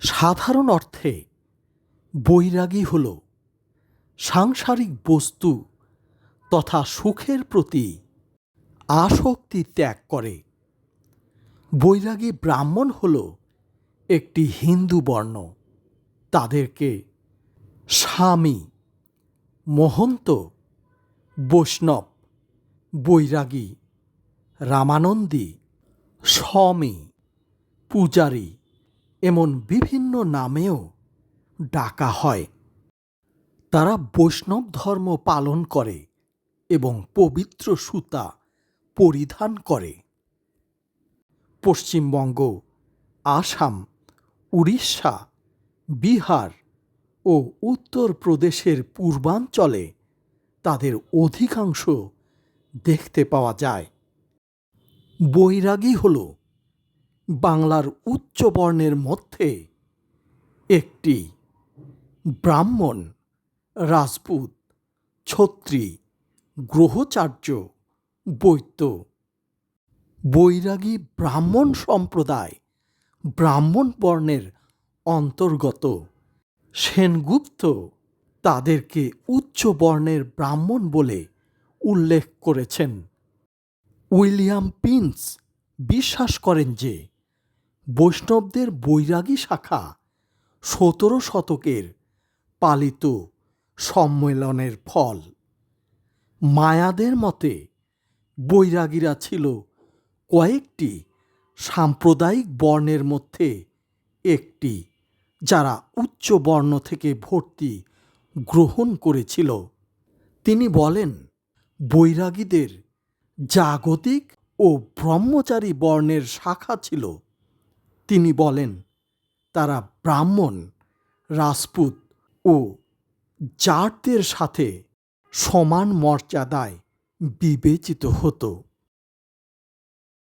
সাধারণ অর্থে বৈরাগী হল সাংসারিক বস্তু তথা সুখের প্রতি আসক্তি ত্যাগ করে। বৈরাগী ব্রাহ্মণ হল একটি হিন্দু বর্ণ। তাদেরকে স্বামী, মহন্ত, বৈষ্ণব, বৈরাগী, রামানন্দী, স্বামী, পূজারী এমন বিভিন্ন নামেও ডাকা হয়। তারা বৈষ্ণব ধর্ম পালন করে এবং পবিত্র সুতা পরিধান করে। পশ্চিমবঙ্গ, আসাম, উড়িষ্যা, বিহার ও উত্তরপ্রদেশের পূর্বাঞ্চলে তাদের অধিকাংশ দেখতে পাওয়া যায়। বৈরাগী হল বাংলার উচ্চ বর্ণের মধ্যে একটি ব্রাহ্মণ রাজপুত ছত্রী গ্রহচার্য বৈত্য বৈরাগী ব্রাহ্মণ সম্প্রদায় ব্রাহ্মণ বর্ণের অন্তর্গত। সেনগুপ্ত তাদেরকে উচ্চ বর্ণের ব্রাহ্মণ বলে উল্লেখ করেছেন। উইলিয়াম পিন্স বিশ্বাস করেন যে বৈষ্ণবদের বৈরাগী শাখা সতেরো শতকের পালিত সম্মেলনের ফল। মায়াদের মতে বৈরাগীরা ছিল কয়েকটি সাম্প্রদায়িক বর্ণের মধ্যে একটি, যারা উচ্চ বর্ণ থেকে ভর্তি গ্রহণ করেছিল। তিনি বলেন, বৈরাগীদের জাগতিক ও ব্রহ্মচারী বর্ণের শাখা ছিল তিনি বলেন তারা ব্রাহ্মণ রাজপুত ও জাটদের সাথে সমান মর্যাদায় বিবেচিত হতো।